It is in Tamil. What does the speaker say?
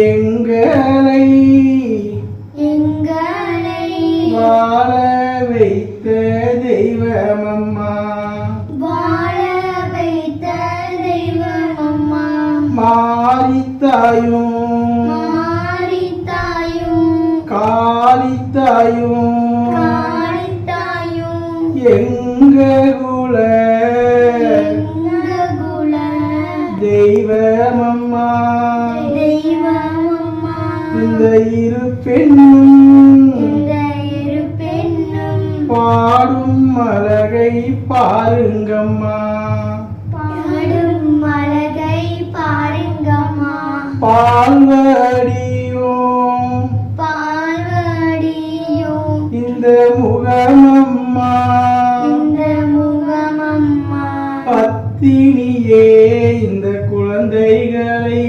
எங்களை எங்களை வாழ வைத்த தெய்வமம்மா. வாழ வைத்த தெய்வம் அம்மா மாரித்தாயும் மாரித்தாயும் காளித்தாயும் காளித்தாயும் எங்க குல தெய்வமம்மா. இந்த இரு பெண்ணும் பாடும் அழகை பாருங்கம்மா. பாடும் அழகை பாருங்கம்மா பால்வடியோம். பால்வடியோம் இந்த முகமம்மா இந்த முகமம்மா. பத்தினியே இந்த குழந்தைகளை.